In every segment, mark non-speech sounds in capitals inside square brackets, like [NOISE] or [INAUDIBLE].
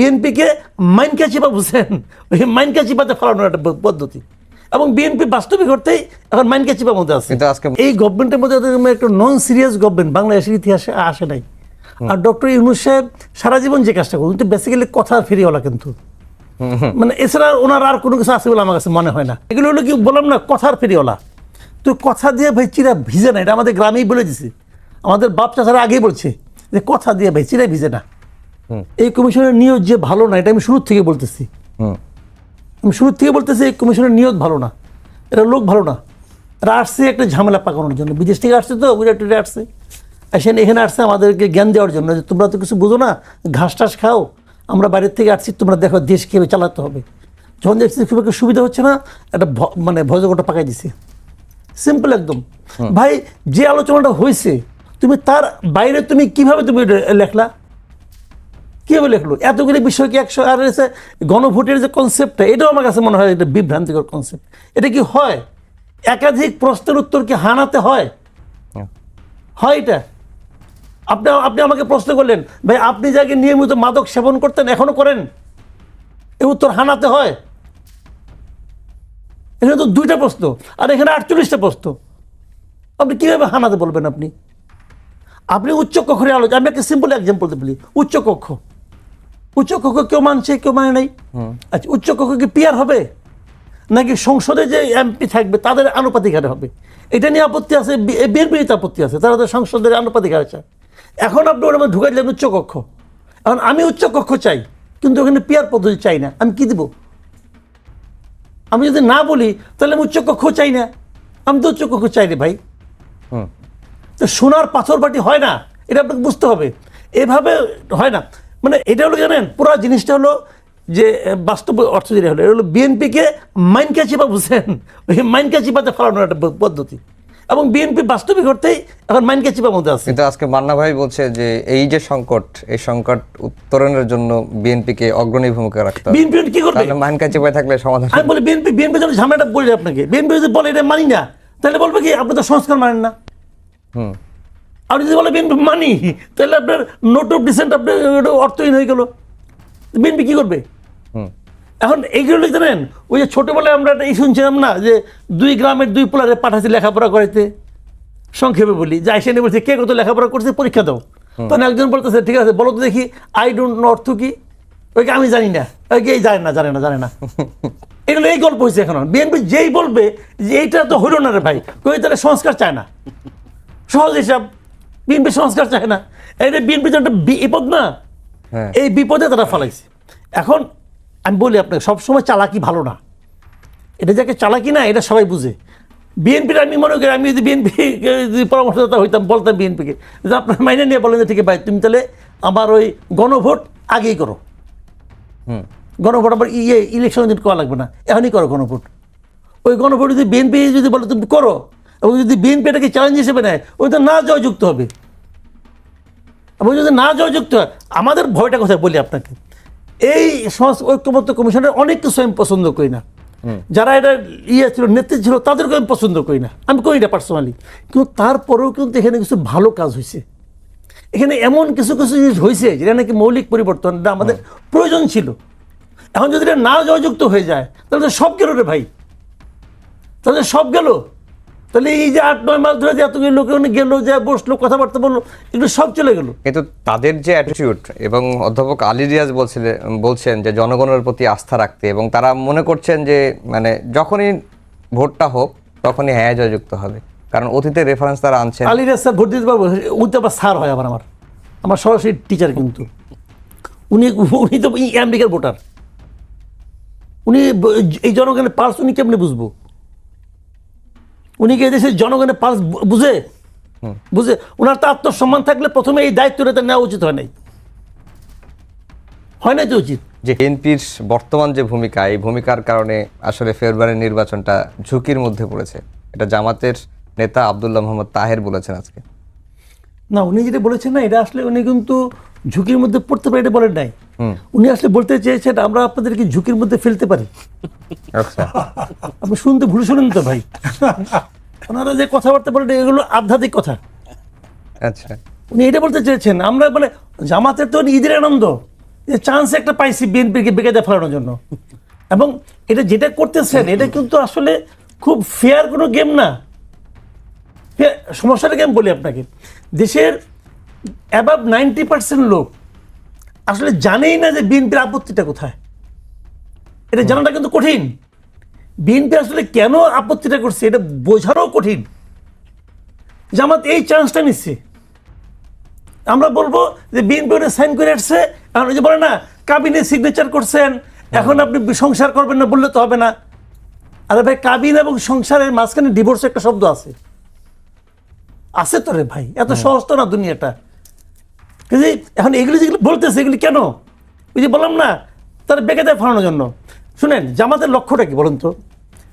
বিএনপিকে মাইনকা চিপা বুঝছেন? ওই মাইনকা চিপাতে ফেলানোর একটা পদ্ধতি। এবং বিএনপি বাস্তবিক অর্থেই এখন মাইনকা চিপার মধ্যে আছে। এই গভর্নমেন্টের মধ্যে একটা নন সিরিয়াস গভর্নমেন্ট বাংলাদেশের ইতিহাসে আসে নাই আর ডক্টর ইউনুস সাহেব সারা জীবন যে কাজটা করুন বেসিক্যালি কথা ফেরিওয়ালা কিন্তু। মানে এছাড়া ওনার আর কোনো কিছু আছে বলে আমার কাছে মনে হয় না। এগুলো হলো কি বললাম না কথার ফেরিওয়ালা। তুই কথা দিয়ে ভাই চিরা ভিজে না এটা আমাদের গ্রামেই বলে দিছি। আমাদের বাপ চাচারা আগেই বলছে যে কথা দিয়ে ভাই চিরা ভিজে না। এই কমিশনের নিয়োগ যে ভালো না এটা আমি শুরুর থেকে বলতেছি। আমি শুরুর থেকে বলতেছি এই কমিশনের নিয়োগ ভালো না এটা লোক ভালো না। এরা আসছে একটা ঝামেলা পাকানোর জন্য। বিদেশ থেকে আসছে তো উইরা টুইরা আসছে। আসেন এখানে আসছে আমাদেরকে জ্ঞান দেওয়ার জন্য যে তোমরা তো কিছু বুঝো না ঘাস টাস খাও আমরা বাইরের থেকে আসছি তোমরা দেখো দেশ কীভাবে চালাতে হবে। যখন দেখছি খুব একটা সুবিধা হচ্ছে না একটা মানে ভজগটা পাকাই দিছে। সিম্পল একদম। ভাই যে আলোচনাটা হয়েছে তুমি তার বাইরে তুমি কীভাবে তুমি লেখলা? কীভাবে লেখলো? এতগুলি বিষয়কে একশো আর এসে গণভোটের যে কনসেপ্টটা এটাও আমার কাছে মনে হয় এটা বিভ্রান্তিকর কনসেপ্ট এটা কি হয়? একাধিক প্রশ্নের উত্তর কি হানাতে হয়? হুম। হয় এটা? আপনি আপনি আমাকে প্রশ্ন করলেন ভাই আপনি যাকে নিয়মিত মাদক সেবন করতেন এখনও করেন? এই উত্তর হানাতে হয়। এখানে তো দুইটা প্রশ্ন আর এখানে আটচল্লিশটা প্রশ্ন। আপনি কীভাবে হানাতে বলবেন আপনি? আপনি উচ্চ কক্ষের আলোচনা আমি একটা সিম্পল এক্সাম্পল বলি উচ্চ কক্ষ। উচ্চ কক্ষ কেউ মানছে কেউ মানে নাই। আচ্ছা উচ্চ কক্ষ কি পিয়ার হবে? নাকি সংসদে যে এমপি থাকবে তাদের আনুপাতিক হারে হবে? এটা নিয়ে আপত্তি আছে বিএনপির আপত্তি আছে তারা তো সংসদের আনুপাতিক হারে চায় এখন আপনি ওর মধ্যে ঢুকাই দিলেন উচ্চ কক্ষ এখন আমি উচ্চ কক্ষ চাই কিন্তু ওখানে পিয়ার পদ্ধতি চাই না। আমি কি দিব? আমি যদি না বলি তাহলে আমি উচ্চ কক্ষ চাই না। আমি তো উচ্চ কক্ষ চাই রে ভাই। হুম। তো সোনার পাথর বাটি হয় না এটা আপনাকে বুঝতে হবে। এভাবে হয় না। মানে এটা হলো জানেন? পুরো জিনিসটা হলো যে বাস্তব অর্থ যেটা হলো এটা হলো বিএনপিকে মাইনকা চিপা বুঝছেন? ওই মাইনকা চিপাতে ফেলানোর একটা পদ্ধতি। এবং বিএনপি বাস্তবিক অর্থেই এখন মাইনকা চিপার মধ্যে আছে। কিন্তু আজকে মান্না ভাই বলছে যে এই যে সংকট এই সংকট উত্তরণের জন্য বিএনপিকে অগ্রণী ভূমিকা রাখতে হবে। বিএনপি কি করবে? তাহলে মাইন কাছে থাকলে সমাধান আমি বলি বিএনপি বিএনপি যখন ঝামেলাটা বলি আপনাকে। বিএনপি যদি বলে এটা মানি না তাহলে বলবে কি আপনি তো সংস্কার মানেন না। হুম। আপনি যদি বলে বিএনপি মানি তাহলে আপনার নোট অফ ডিসেন্ট আপনার অর্থহীন হয়ে গেল। বিএনপি কি করবে? এখন এইগুলো জানেন ওই যে ছোটোবেলায় আমরা এই শুনছিলাম না যে দুই গ্রামের দুই পোলারে পাঠাচ্ছি লেখাপড়া করাইতে। সংক্ষেপে বলি যে আইসে নিয়ে বলছে কে কত লেখাপড়া করছে পরীক্ষা দাও। তখন একজন বলতেছে ঠিক আছে বলো তো দেখি আই ডোন্ট নো অর্থ কি? ওইকে আমি জানি না ওইকে এই জানে না জানে না জানে না। [LAUGHS] এগুলো এই গল্প হয়েছে এখন। বিএনপি যেই বলবে যে এইটা তো হইল না রে ভাই কই তাহলে সংস্কার চায় না। সহজ হিসাব। বিএনপি সংস্কার চায় না। এটা বিএনপি একটা বিপদ না হ্যাঁ। এই বিপদে তারা ফেলাইছে। এখন আমি বলি আপনাকে সবসময় চালাকি ভালো না। এটা যাকে চালাকি না এটা সবাই বুঝে। বিএনপির আমি মনে করি আমি যদি বিএনপি যদি পরামর্শদাতা হইতাম বলতাম বিএনপিকে যে আপনার মাইনে নিয়ে বলেন যে ঠিক ভাই তুমি তাহলে আমার ওই গণভোট আগেই করো। গণভোট আবার ইয়ে ইলেকশন দিন করা লাগবে না। এখনই করো গণভোট। ওই গণভোট যদি বিএনপি যদি বলে তুমি করো এবং যদি বিএনপি এটাকে চ্যালেঞ্জ হিসেবে নেয় ওই তো না জয়যুক্ত হবে। এবং যদি না জয়যুক্ত হয় আমাদের ভয়টা কোথায় বলি আপনাকে? এই সংস- ঐক্যমত্য কমিশনের অনেক কিছু আমি পছন্দ করি না। যারা এটা ইয়ে ছিল নেতৃত্ব ছিল তাদেরকে আমি পছন্দ করি না। আমি করি না পার্সোনালি কিন্তু তারপরেও কিন্তু এখানে কিছু ভালো কাজ হয়েছে। এখানে এমন কিছু কিছু জিনিস হয়েছে যেটা নাকি মৌলিক পরিবর্তন এটা আমাদের প্রয়োজন ছিল। এখন যদি এটা না জয়যুক্ত হয়ে যায় তাহলে তো সব গেল রে ভাই। তাহলে সব গেল। তাহলে এই যে আট নয় মাস ধরে যে এতগুলো লোক ওখানে গেলো যে বসল কথাবার্তা বলল এগুলো সব চলে গেলো। কিন্তু তাদের যে অ্যাটিটিউড এবং অধ্যাপক আলী রিয়াজ বলছিলেন বলছেন যে জনগণের প্রতি আস্থা রাখতে এবং তারা মনে করছেন যে মানে যখনই ভোটটা হোক তখনই হ্যাঁ জয়যুক্ত হবে। কারণ অতীতের রেফারেন্স তারা আনছেন। আলী রাজ স্যার ভোট দিতে পারব? উনি আবার স্যার হয় আবার আমার। আমার সরাসরি টিচার কিন্তু। উনি উনি তো আমেরিকার ভোটার উনি এই জনগণের পালস উনি কেমনে বুঝব? উনি কি দেশের জনগণের পালস বুঝে? বুঝে? ওনার তো আত্মসম্মান থাকলে প্রথমে এই দায়িত্বটা তার নেওয়া উচিত হয় নাই। হয় না যে উচিত? যে এনপির বর্তমান যে ভূমিকা এই ভূমিকার কারণে আসলে ফেব্রুয়ারির নির্বাচনটা ঝুঁকির মধ্যে পড়েছে। এটা জামাতের নেতা আবদুল্লাহ মোহাম্মদ তাহের বলেছেন আজকে। না উনি যেটা বলেছেন না এটা আসলে উনি কিন্তু ঝুঁকির মধ্যে পড়তে পারে এটা বলেন নাই। উনি আসলে বলতে চেয়েছেন আমরা আপনাদেরকে ঝুঁকির মধ্যে ফেলতে পারি। আচ্ছা। আপনি শুনতে ভুল শুনেন তো ভাই। ওনারা যে কথাবার্তা বলেন এগুলো আধ্যাত্মিক কথা। আচ্ছা। উনি এটা বলতে চেয়েছেন আমরা মানে জামাতের তো ঈদের আনন্দ যে চান্স একটা পাইছি বিএনপিকে বেকায়দা ফেলানোর জন্য। এবং এটা যেটা করতেছেন এটা কিন্তু আসলে খুব ফেয়ার কোনো গেম না। ফে- সমস্যাটা আমি বলি আপনাকে? দেশের অ্যাবাভ নাইনটি পার্সেন্ট লোক আসলে জানেই না যে বিএনপির আপত্তিটা কোথায়। এটা জানাটা কিন্তু কঠিন। বিএনপি আসলে কেন আপত্তিটা করছে এটা বোঝারও কঠিন। জামাত এই চান্সটা নিচ্ছে। আমরা বলব যে বিএনপি ওটা সাইন করে আসছে। এখন ওই যে বলে না কাবিনে সিগনেচার করছেন। এখন আপনি সংসার করবেন না বললে তো হবে না। আরে ভাই কাবিন এবং সংসারের মাঝখানে ডিভোর্স একটা শব্দ আছে। আছে তো রে ভাই এত সহজ তো না দুনিয়াটা। কিন্তু এখন এগুলি যেগুলো বলতেছে এগুলি কেন? ওই যে বললাম না তার বেকায়দায় ফাড়ানোর জন্য। শুনেন জামাতের লক্ষ্যটা কি বলুন তো?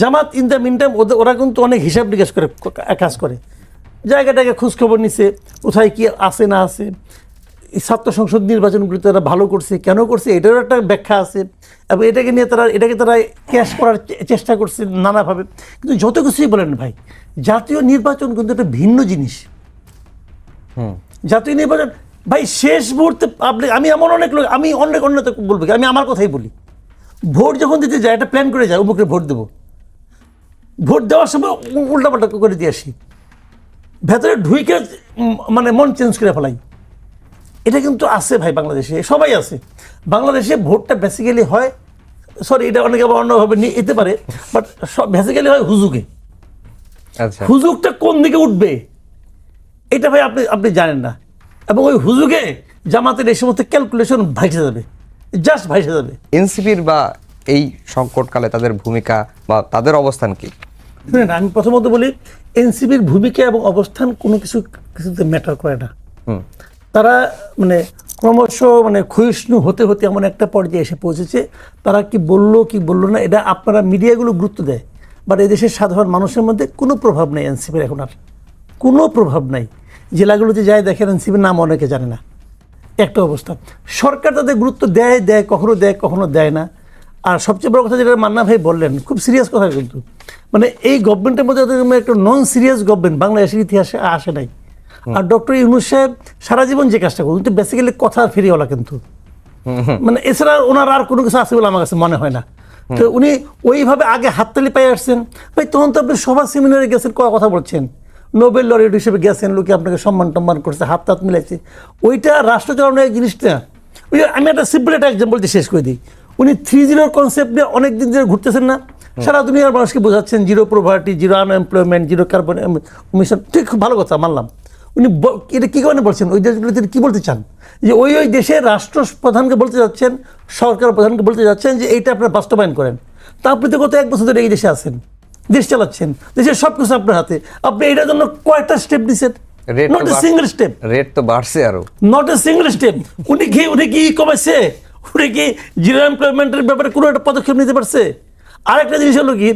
জামাত ইন দ্য মিন ওদের ওরা কিন্তু অনেক হিসাব নিকাশ করে কাজ করে। জায়গাটাকে খোঁজখবর নিছে কোথায় কি আছে না আছে। ছাত্র সংসদ নির্বাচনগুলি তারা ভালো করছে কেন করছে এটারও একটা ব্যাখ্যা আছে। এবং এটাকে নিয়ে তারা এটাকে তারা ক্যাশ করার চেষ্টা করছে নানাভাবে। কিন্তু যত কিছুই বলেন ভাই জাতীয় নির্বাচন কিন্তু একটা ভিন্ন জিনিস। জাতীয় নির্বাচন ভাই শেষ মুহূর্তে আপনি আমি এমন অনেক লোক আমি অনেক অন্য বলব কি, আমি আমার কথাই বলি। ভোট যখন দিতে যায় একটা প্ল্যান করে যায় অমুকে ভোট দেবো। ভোট দেওয়ার সময় উল্টাপাল্টা করে দিয়ে আসি। ভেতরে ঢুইকে মানে মন চেঞ্জ করে ফেলাই। এটা কিন্তু আছে ভাই বাংলাদেশে সবাই আছে। বাংলাদেশে ভোটটা বেসিক্যালি হয় সরি এটা অনেকে আবার অন্যভাবে নিয়ে যেতে পারে বাট সব বেসিক্যালি হয় হুজুকে আচ্ছা। হুজুগটা কোন দিকে উঠবে এটা ভাই আপনি আপনি জানেন না। এবং ওই হুজুকে জামাতের এই সমস্ত ক্যালকুলেশন ভাইসে যাবে জাস্ট ভাইসে যাবে। এনসিপির বা এই সংকটকালে তাদের ভূমিকা বা তাদের অবস্থান কি? শুনেন আমি প্রথমত বলি এনসিবির ভূমিকা এবং অবস্থান কোনো কিছু কিছুতে ম্যাটার করে না। হুম। তারা মানে ক্রমশ মানে ক্ষয়িষ্ণু হতে হতে এমন একটা পর্যায়ে এসে পৌঁছেছে। তারা কি বলল কি বলল না, এটা আপনারা মিডিয়াগুলো গুরুত্ব দেয়। বাট এই দেশের সাধারণ মানুষের মধ্যে কোনো প্রভাব নেই এনসিপির এখন আর। কোনো প্রভাব নাই। জেলাগুলোতে যায় দেখেন, এনসিপির নাম অনেকে জানে না। একটা অবস্থা। সরকার তাদের গুরুত্ব দেয় দেয়, কখনো দেয় কখনো দেয় না। আর সবচেয়ে বড় কথা যেটা মান্না ভাই বললেন, খুব সিরিয়াস কথা কিন্তু। মানে এই গভর্নমেন্টের মধ্যে একটা নন সিরিয়াস গভর্নমেন্ট বাংলাদেশের ইতিহাসে আসে নাই। আর ডক্টর ইউনুস সাহেব সারা জীবন যে কাজটা করুন কিন্তু বেসিক্যালি কথা ফেরিওয়ালা কিন্তু। মানে এছাড়া ওনার আর কোনো কিছু আছে বলে আমার কাছে মনে হয় না। তো উনি ওইভাবে আগে হাততালি পাই আসছেন। ভাই তখন তো আপনি সভা সেমিনারে গেছেন কথা বলছেন? নোবেল লরিয়েট হিসেবে গেছেন লোকে আপনাকে সম্মান টম্মান করছে হাত টাত মিলাইছে। ওইটা রাষ্ট্র চালানোর এক জিনিসটা ওই আমি একটা সিম্পল একটা এক্সাম্পল দিয়ে শেষ করে দিই। উনি থ্রি জিরোর কনসেপ্ট নিয়ে অনেক দিন ধরে ঘুরতেছেন না। সারা দুনিয়ার মানুষকে বোঝাচ্ছেন zero poverty zero unemployment zero carbon mission ঠিক খুব ভালো কথা মানলাম। উনি এটা কী কারণে বলছেন? ওই দেশগুলো তিনি কী বলতে চান? যে ওই ওই দেশের রাষ্ট্র প্রধানকে বলতে যাচ্ছেন সরকার প্রধানকে বলতে যাচ্ছেন যে এইটা আপনারা বাস্তবায়ন করেন। তা আপনি তো গত এক বছর ধরে এই দেশে আছেন দেশ চালাচ্ছেন দেশের সব কিছু আপনার হাতে। আপনি এটার জন্য কয়েকটা স্টেপ দিচ্ছেন not a single step rate তো বাড়ছে আরও। নট এ সিঙ্গেল স্টেপ উনি কি উনি কি কমাইছে উনি কি জিরো এমপ্লয়মেন্টের ব্যাপারে কোনো একটা পদক্ষেপ নিতে পারছে? আরেকটা জিনিস হলো কি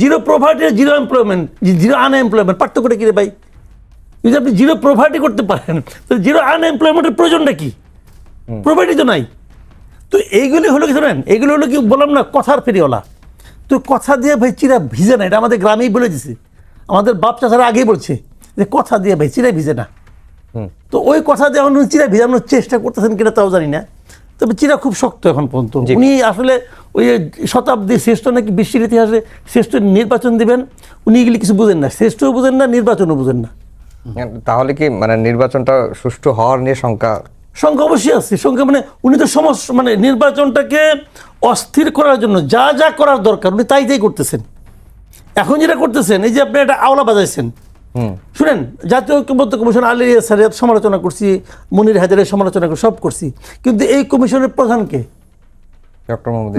zero poverty zero employment zero unemployment পার্থক্যটা কি রে ভাই? যদি আপনি জিরো প্রভার্টি করতে পারেন তো জিরো আনএমপ্লয়মেন্টের প্রয়োজনটা কি? প্রভার্টি তো নাই। তো এইগুলি হলো কি শোনেন এইগুলো হলো কি বললাম না কথার ফেরিওয়ালা। তো কথা দিয়ে ভাই চিরা ভিজে না এটা আমাদের গ্রামেই বলে দিছে। আমাদের বাপ চাচারা আগেই বলছে যে কথা দিয়ে ভাই চিরা ভিজে না। তো ওই কথা দিয়ে এখন চিরা ভিজানোর চেষ্টা করতেছেন কিনা তাও জানি না। তবে চিরা খুব শক্ত এখন পর্যন্ত। উনি আসলে ওই যে শতাব্দীর শ্রেষ্ঠ নাকি বিশ্বের ইতিহাসে শ্রেষ্ঠ নির্বাচন দিবেন উনি এগুলি কিছু বুঝেন না। শ্রেষ্ঠও বুঝেন না নির্বাচনও বুঝেন না। তাহলে কি মানে নির্বাচনটা সুষ্ঠু হওয়ার নিয়ে শঙ্কা? সংখ্যা অবশ্যই আছে। সংখ্যা মানে উনি তো সমস্যা মানে নির্বাচনটাকে অস্থির করার জন্য যা যা করার দরকার উনি তাই তাই করতেছেন। এখন যেটা করতেছেন এই যে আপনি একটা আওলা বাজাইছেন। শুনেন জাতীয় ঐক্যবদ্ধ কমিশন আলী স্যারের সমালোচনা করছি মনির হাজারের সমালোচনা করছি সব করছি। কিন্তু এই কমিশনের প্রধানকে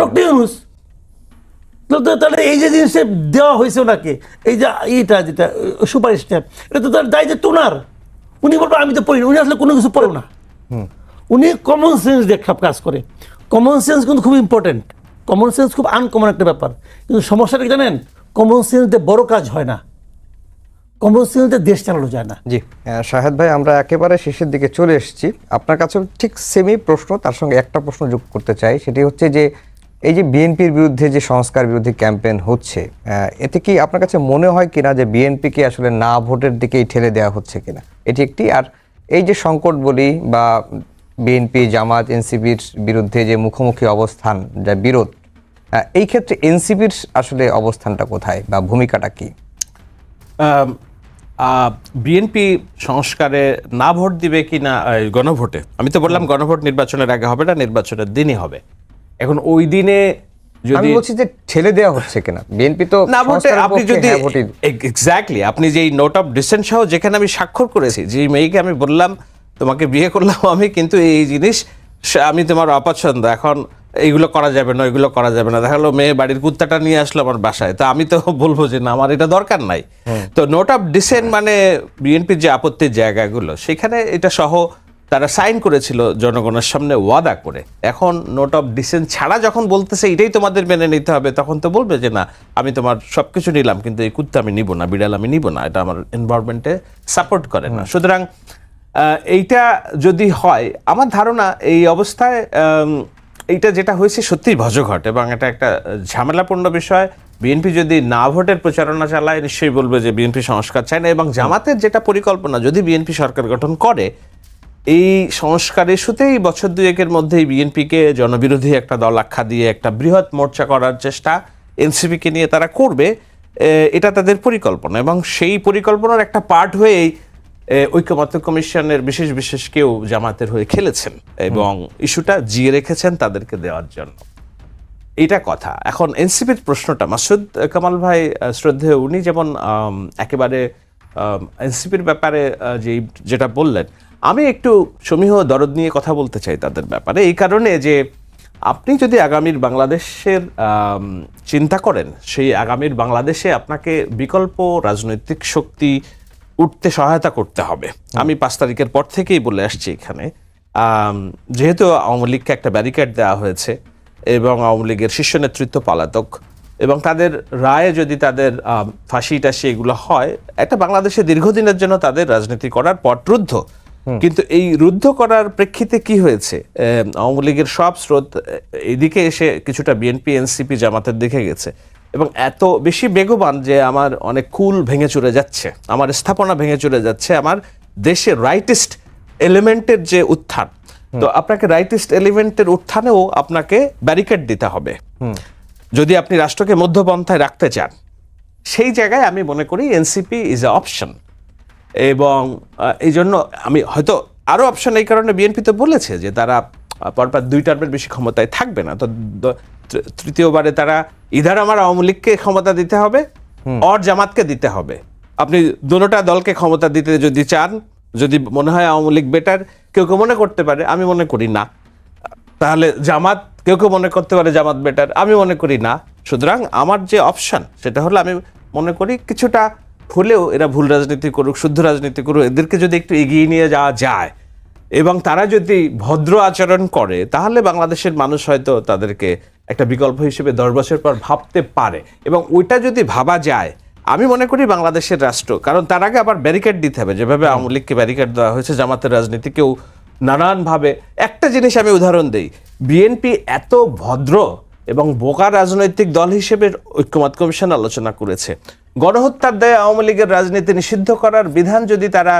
ডক্টর ইউনুস তাহলে এই যে জিনিসটা দেওয়া হয়েছে ওনাকে এই যে এইটা যেটা সুপারিশটা এটা তো তার দায় যে তোনার উনি বলব আমি তো পড়ি না। উনি আসলে কোনো কিছু পড়ো না। উনি কমন সেন্স দিয়ে সব কাজ করে। কমন সেন্স কিন্তু খুব ইম্পর্টেন্ট কমন সেন্স খুব আনকমন একটা ব্যাপার। কিন্তু সমস্যাটা কি জানেন? কমন সেন্স দিয়ে বড় কাজ হয় না। কমন সেন্স দিয়ে দেশ চালানো যায় না। জি। শাহেদ ভাই আমরা একেবারে শেষের দিকে চলে এসেছি। আপনার কাছে ঠিক সেমি প্রশ্ন তার সঙ্গে একটা প্রশ্ন যোগ করতে চাই। সেটি হচ্ছে যে এই যে বিএনপির বিরুদ্ধে যে সংস্কার বিরোধী ক্যাম্পেইন হচ্ছে এতে কি আপনার কাছে মনে হয় কিনা যে বিএনপিকে আসলে না ভোটের দিকেই ঠেলে দেওয়া হচ্ছে কিনা? এটি একটি আর এই যে সংকট বলি বা বিএনপি জামাত এনসিপির বিরুদ্ধে যে মুখোমুখি অবস্থান যা বিরোধ এই ক্ষেত্রে এনসিপির আসলে অবস্থানটা কোথায় বা ভূমিকাটা কি? বিএনপি সংস্কারে না ভোট দিবে কি না গণভোটে আমি তো বললাম গণভোট নির্বাচনের আগে হবে না নির্বাচনের দিনই হবে। এখন ওই দিনে আমি যদি বলছি যে ঠেলে দেওয়া হচ্ছে কিনা? বিএনপি তো না ভোটে আপনি যদি এক্স্যাক্টলি আপনি যে নোট অফ ডিসেন্ট সহ যেখানে আমি স্বাক্ষর করেছি যে মেয়েকে আমি বললাম তোমাকে বিয়ে করলাম আমি কিন্তু এই জিনিস আমি তোমার অপছন্দ এখন এইগুলো করা যাবে না এগুলো করা যাবে না। দেখা গেলো মেয়ে বাড়ির কুত্তাটা নিয়ে আসলো আমার বাসায় তো আমি তো [LAUGHS] বলব যে না আমার এটা দরকার নাই। তো নোট অফ ডিসেন্ট মানে বিএনপির যে আপত্তির জায়গাগুলো সেখানে এটা সহ তারা সাইন করেছিল জনগণের সামনে ওয়াদা করে। এখন নোট অফ ডিসেন্ট ছাড়া যখন বলতেছে এটাই তোমাদের মেনে নিতে হবে তখন তো বলবে যে না আমি তোমার সব কিছু নিলাম কিন্তু এই কুত্তা আমি নিব না বিড়াল আমি নিব না এটা আমার এনভায়রনমেন্টে সাপোর্ট করে না। সুতরাং এইটা যদি হয় আমার ধারণা এই অবস্থায় এইটা যেটা হয়েছে সত্যিই ভজঘট এবং এটা একটা ঝামেলাপূর্ণ বিষয়। বিএনপি যদি না ভোটের প্রচারণা চালায় নিশ্চয়ই বলবে যে বিএনপি সংস্কার চায় না এবং জামাতের যেটা পরিকল্পনা যদি বিএনপি সরকার গঠন করে এই সংস্কার ইস্যুতেই বছর দুয়েকের মধ্যেই বিএনপিকে জনবিরোধী একটা দল আখ্যা দিয়ে একটা বৃহৎ মোর্চা করার চেষ্টা এনসিপিকে নিয়ে তারা করবে এটা তাদের পরিকল্পনা এবং সেই পরিকল্পনার একটা পার্ট হয়েই ঐক্যমত্য কমিশনের বিশেষ বিশেষ কেউ জামাতের হয়ে খেলেছেন এবং ইস্যুটা জিয়ে রেখেছেন তাদেরকে দেওয়ার জন্য। এটা কথা। এখন এনসিপির প্রশ্নটা, মাসুদ কামাল ভাই শ্রদ্ধেয়, উনি যেমন একেবারে এনসিপির ব্যাপারে যে যেটা বললেন আমি একটু সমীহ দরদ নিয়ে কথা বলতে চাই তাদের ব্যাপারে এই কারণে যে আপনি যদি আগামীর বাংলাদেশের চিন্তা করেন সেই আগামীর বাংলাদেশে আপনাকে বিকল্প রাজনৈতিক শক্তি উঠতে সহায়তা করতে হবে। আমি পাঁচ তারিখের পর থেকেই বলে আসছি এখানে। যেহেতু আওয়ামী লীগকে একটা ব্যারিকেড দেওয়া হয়েছে এবং আওয়ামী লীগের শীর্ষ নেতৃত্ব পলাতক এবং তাদের রায়ে যদি তাদের ফাঁসি টাসি এগুলো হয় একটা বাংলাদেশে দীর্ঘদিনের জন্য তাদের রাজনীতি করার পট রুদ্ধ। কিন্তু এই রুদ্ধ করার প্রেক্ষিতে কি হয়েছে? আওয়ামী লীগের সব স্রোত এদিকে এসে কিছুটা বিএনপি এনসিপি জামাতের দিকে গেছে। এবং এত বেশি বেগবান যে আমার অনেক কুল ভেঙে চুরে যাচ্ছে আমার স্থাপনা ভেঙে চুরে যাচ্ছে আমার দেশে রাইটিস্ট এলিমেন্টের যে উত্থান। তো আপনাকে রাইটিস্ট এলিমেন্টের উত্থানেও আপনাকে ব্যারিকেড দিতে হবে। যদি আপনি রাষ্ট্রকে মধ্যপন্থায় রাখতে চান সেই জায়গায় আমি মনে করি এনসিপি ইজ এ অপশন এবং এই জন্য আমি হয়তো আরও অপশন এই কারণে বিএনপি তো বলেছে যে তারা পরপর দুই টার্মের বেশি ক্ষমতায় থাকবে না। তো তৃতীয়বারে তারা ইধার আমার আওয়ামী লীগকে ক্ষমতা দিতে হবে অর জামাতকে দিতে হবে। আপনি দুটোটা দলকে ক্ষমতা দিতে যদি চান যদি মনে হয় আওয়ামী লীগ বেটার কেউ কেউ মনে করতে পারে আমি মনে করি না। তাহলে জামাত কেউ কেউ মনে করতে পারে জামাত বেটার আমি মনে করি না। সুতরাং আমার যে অপশন সেটা হলো আমি মনে করি কিছুটা হলেও এরা ভুল রাজনীতি করুক, শুদ্ধ রাজনীতি করুক, এদেরকে যদি একটু এগিয়ে নিয়ে যাওয়া যায় এবং তারা যদি ভদ্র আচরণ করে, তাহলে বাংলাদেশের মানুষ হয়তো তাদেরকে একটা বিকল্প হিসেবে দশ বছর পর ভাবতে পারে। এবং ওইটা যদি ভাবা যায়, আমি মনে করি বাংলাদেশের রাষ্ট্র, কারণ তার আগে আবার ব্যারিকেড দিতে হবে। যেভাবে আওয়ামী লীগকে ব্যারিকেড দেওয়া হয়েছে, জামাতের রাজনীতিকেও নানানভাবে, একটা জিনিস আমি উদাহরণ দিই বিএনপি এত ভদ্র এবং বোকা রাজনৈতিক দল হিসেবে ঐক্যমত কমিশন আলোচনা করেছে। গণহত্যার দায়ে আওয়ামী লীগের রাজনীতি নিষিদ্ধ করার বিধান যদি তারা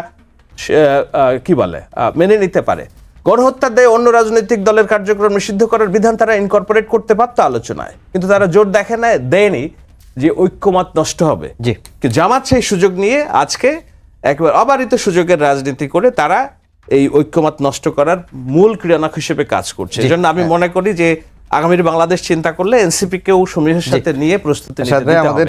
কি বলে মেনে নিতে পারে গণহত্যার দায়ে অন্য রাজনৈতিক দলের কার্যক্রম নিষিদ্ধ করার বিধান তারা ইনকর্পোরেট করতে পারতো আলোচনায় কিন্তু তারা জোর দেখে নেয় দেয়নি যে ঐক্যমত নষ্ট হবে। জি। জামাত সেই সুযোগ নিয়ে আজকে একবার অবারিত সুযোগের রাজনীতি করে তারা এই ঐক্যমত নষ্ট করার মূল ক্রিয়ানক হিসেবে কাজ করছে। এই জন্য আমি মনে করি যে আগামীর বাংলাদেশ চিন্তা করলে এনসিপি কেও সমীহের সাথে নিয়ে প্রস্তুতি নিতে হবে।